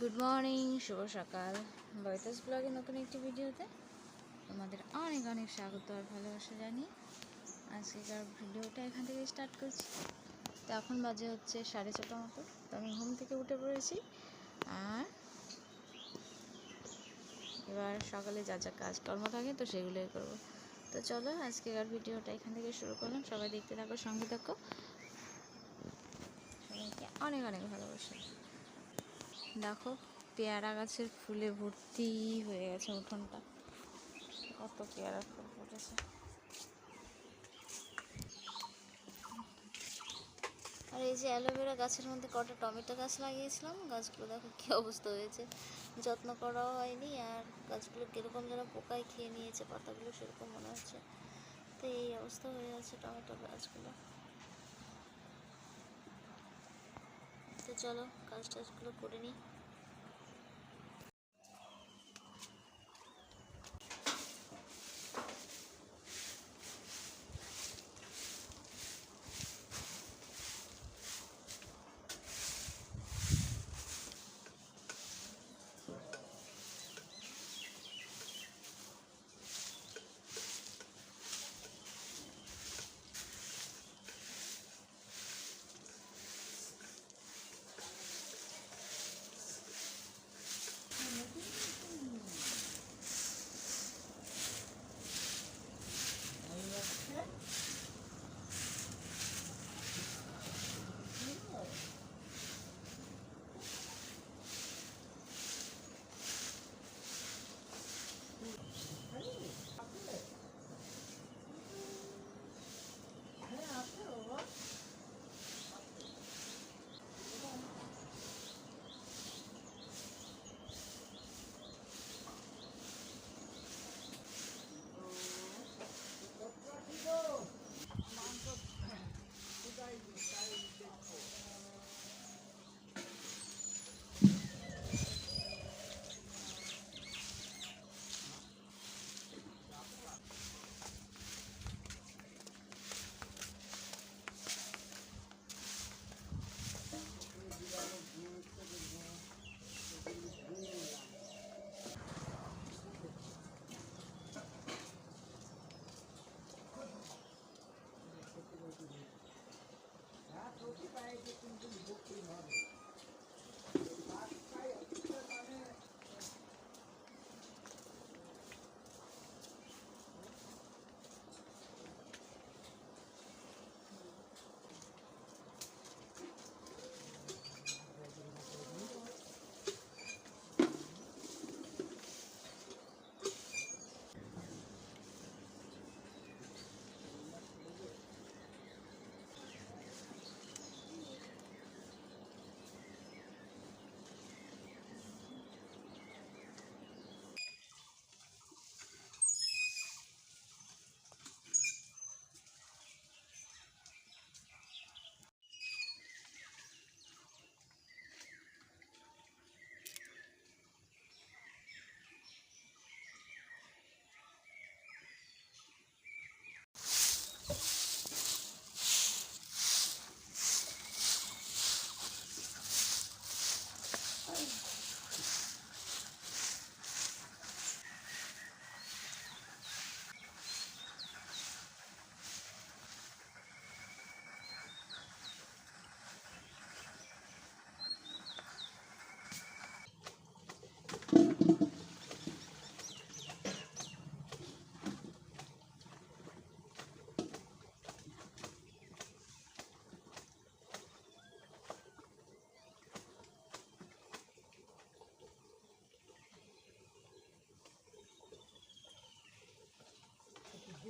Good morning শুভ সকাল। বয়তাস ব্লগে নতুন একটি ভিডিওতে তোমাদের অনেক অনেক স্বাগত আর ভালোবাসা জানিয়ে আজকেকার ভিডিওটা এখান থেকে স্টার্ট করছি। তো এখন বাজে হচ্ছে সাড়ে ছটা মতো। তো আমি ঘুম থেকে উঠে পড়েছি আর এবার সকালে যা যা কাজকর্ম থাকে তো সেগুলোই করব। তো চলো আজকেকার ভিডিওটা এখান থেকে শুরু করলাম। সবাই দেখতে থাকো, সঙ্গে থাকো। সবাইকে অনেক অনেক ভালোবাসা। দেখো, পেয়ারা গাছের ফুলে ভর্তি হয়ে গেছে উঠোনটা। কত পেয়ারা ফুল ফুটেছে। আর এই যে অ্যালোভেরা গাছের মধ্যে কটা টমেটো গাছ লাগিয়েছিলাম, গাছগুলো দেখো কী অবস্থা হয়েছে। যত্ন করাও হয়নি আর গাছগুলো কীরকম যেন পোকায় খেয়ে নিয়েছে, পাতাগুলো সেরকম মনে হচ্ছে। তো এই অবস্থা হয়ে আছে টমেটো গাছগুলো তো চলো কাজ টাজগুলো করে নিই।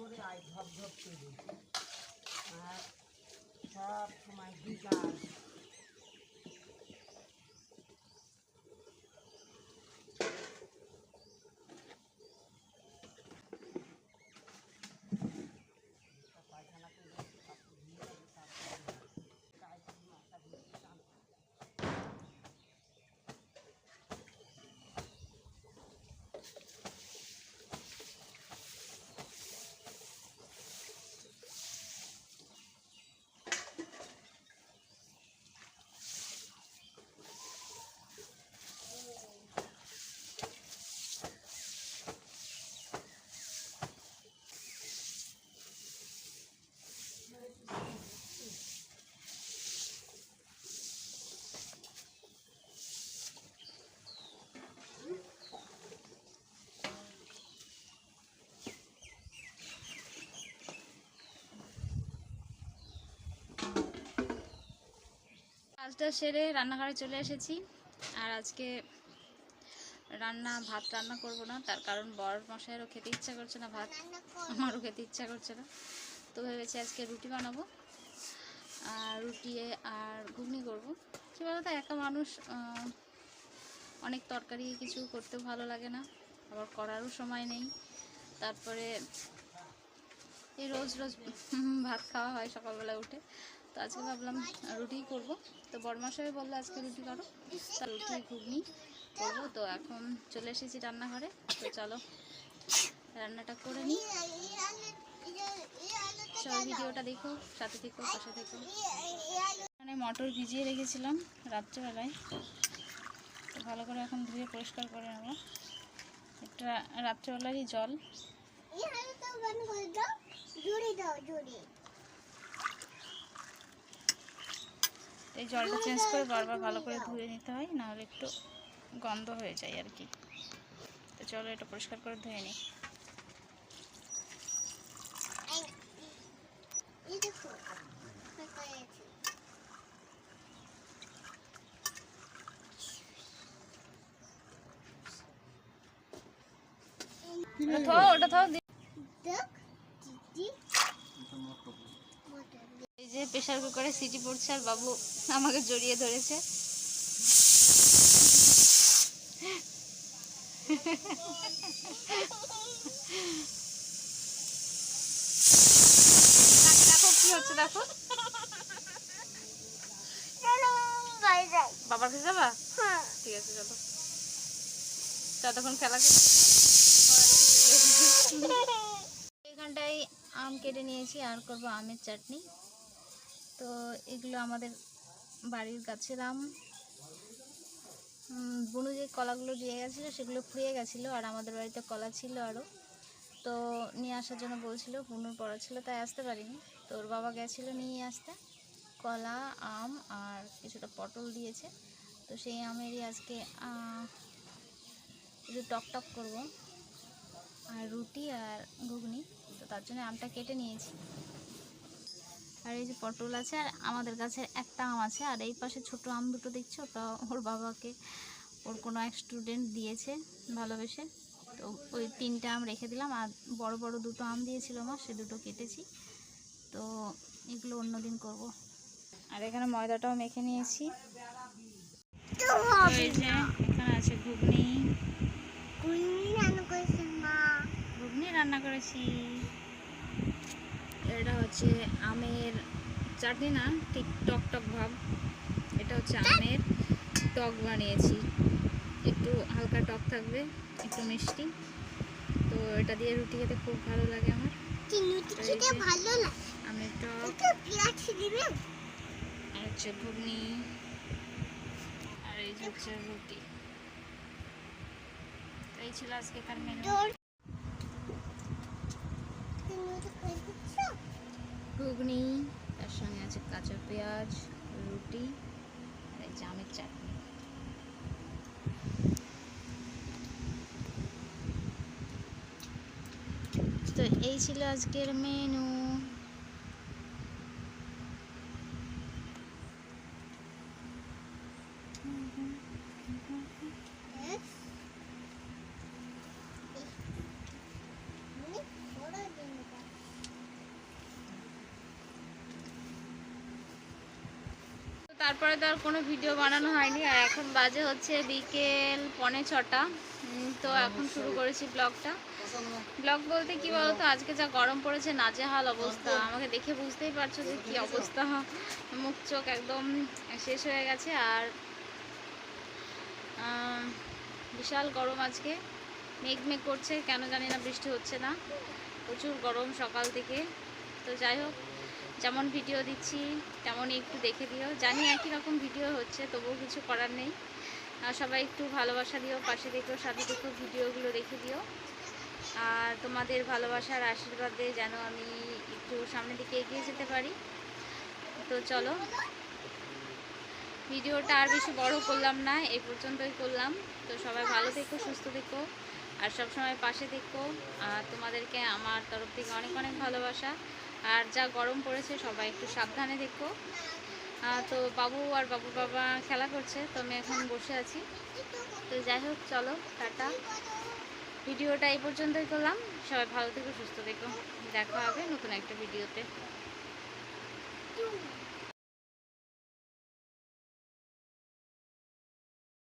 জোরে আয় ধপ ধপ করে। আর সব সময় বিকাল পায়খানা করে কাজটা সেরে রান্নাঘরে চলে এসেছি। আর আজকে রান্না, ভাত রান্না করব না, তার কারণ বর মশাইয়েরও খেতে ইচ্ছা করছে না ভাত। আমারও খেতে ইচ্ছা করছে না। তো ভেবেছি আজকে রুটি বানাবো। আর রুটি আর ঘুগনি করব। কী বলতো, একা মানুষ অনেক তরকারি কিছু করতেও ভালো লাগে না। আবার করারও সময় নেই। তারপরে এই রোজ রোজ ভাত খাওয়া হয় সকালবেলা উঠে। তো আজকে ভাবলাম রুটিই করব। তো বড়মাসাই বলল আজকে রুটি করো। তা রুটি, ঘুগনি করব। তো এখন চলে এসেছি রান্নাঘরে। তো চলো, রান্নাটা করে নিই। সবাই ভিডিওটা দেখো, সাথে থেকো, পাশে থেকো। এখানে মটর ভিজিয়ে রেখেছিলাম রাত্রেবেলায়। তো ভালো করে এখন ধুয়ে পরিষ্কার করে নেব। একটা রাত্রেবেলারই জল। এই জলটা চেঞ্জ করে বারবার ভালো করে ধুয়ে নিতে হয় নাহলে একটু গন্ধ হয়ে যায় আর কি। তো চলো এটা পরিষ্কার করে ধুয়ে নিই। ওটা থাও ওটা থাও দি- এই যে প্রেশার কুকারে সিটি পড়ছে আর বাবু আমাকে জড়িয়ে ধরেছে। দেখো, কি হচ্ছে দেখো। বাবার কাছে যাবা? ঠিক আছে চলো। ততক্ষণ খেলা এখানটায় আম কেটে নিয়েছি আর করব আমের চাটনি। তো এগুলো আমাদের বাড়ির গাছের আম। বুনু যে কলাগুলো দিয়ে গেছিল সেগুলো ফুরিয়ে গেছিল আর আমাদের বাড়িতে কলা ছিল আরও তো নিয়ে আসার জন্য বলছিল, বুনুর পড়া ছিল তাই আসতে পারিনি। তো ওর বাবা গেছিল নিয়ে আসতে। কলা, আম আর কিছুটা পটল দিয়েছে। তো সেই আমেরই আজকে একটু টক টক করব। আর রুটি আর ঘুগনি। তো তার জন্য আমটা কেটে নিয়েছি। আর এই যে পটল আছে আর আমাদের গাছের একটা আম আছে আর এই পাশে ছোট আম দুটো দেখছ? ওটা ওর বাবাকে ওর কোনো এক স্টুডেন্ট দিয়েছে ভালোবেসে। তো ওই তিনটে আম রেখে দিলাম আর বড় বড় দুটো আম দিয়েছিল আমার সে দুটো কেটেছি। তো এগুলো অন্যদিন করব। আর এখানে ময়দাটাও মেখে নিয়েছি। এখানে আছে ঘুগনি। ঘুগনি রান্না করেছি। এটা হচ্ছে আমের চাটনি না? ঠিক টক টক ভাব। এটা হচ্ছে আমের টক বানিয়েছি। একটু হালকা টক থাকবে একটু মিষ্টি। তো এটা দিয়ে রুটি খেতে খুব ভালো লাগে আমার। ভালো আমের টক। আর হচ্ছে ঘুগনি। আর এই হচ্ছে রুটি। এই ছিল আজকে আজকেকার মেনু তোর তুমি তো খাই দিচ্ছ ঘুগনি, তার সঙ্গে আছে কাঁচা পেঁয়াজ, রুটি, আর জামের চাটনি। তো এই ছিল আজকের মেনু তারপরে তো আর কোনো ভিডিও বানানো হয়নি। আর এখন বাজে হচ্ছে বিকেল পনে ছটা। তো এখন শুরু করেছি ব্লগটা। ব্লগ বলতে কি বলতো, আজকে যা গরম পড়েছে, নাজেহাল অবস্থা। আমাকে দেখে বুঝতেই পারছ যে কি অবস্থা। মুখ চোখ একদম শেষ হয়ে গেছে। আর বিশাল গরম আজকে। মেঘ মেঘ করছে, কেন জানি না, বৃষ্টি হচ্ছে না। প্রচুর গরম সকাল থেকে। তো যাই হোক যেমন ভিডিও দিচ্ছি, তেমনই একটু দেখে দিও। জানি একই রকম ভিডিও হচ্ছে, তবুও কিছু করার নেই। সবাই একটু ভালোবাসা দিও, পাশে দেখো সাথে দেখো ভিডিওগুলো দেখে দিও। আর তোমাদের ভালোবাসার আশীর্বাদে যেন আমি একটু সামনের দিকে এগিয়ে যেতে পারি। তো চলো, ভিডিওটা আর বেশি বড় করলাম না, এই পর্যন্তই করলাম। তো সবাই ভালো থেকো, সুস্থ থেকো, আর সব সময় পাশে থেকো। আর তোমাদেরকে আমার তরফ থেকে অনেক অনেক ভালোবাসা। আর যা গরম পড়েছে সবাই একটু সাবধানে দেখো। তো বাবু আর বাবু বাবা খেলা করছে, তো আমি এখন বসে আছি। তো যাই হোক, চলো, টাটা। ভিডিওটা এই পর্যন্তই করলাম। সবাই ভালো থেকো, সুস্থ থেকো। দেখা হবে নতুন একটা ভিডিওতে.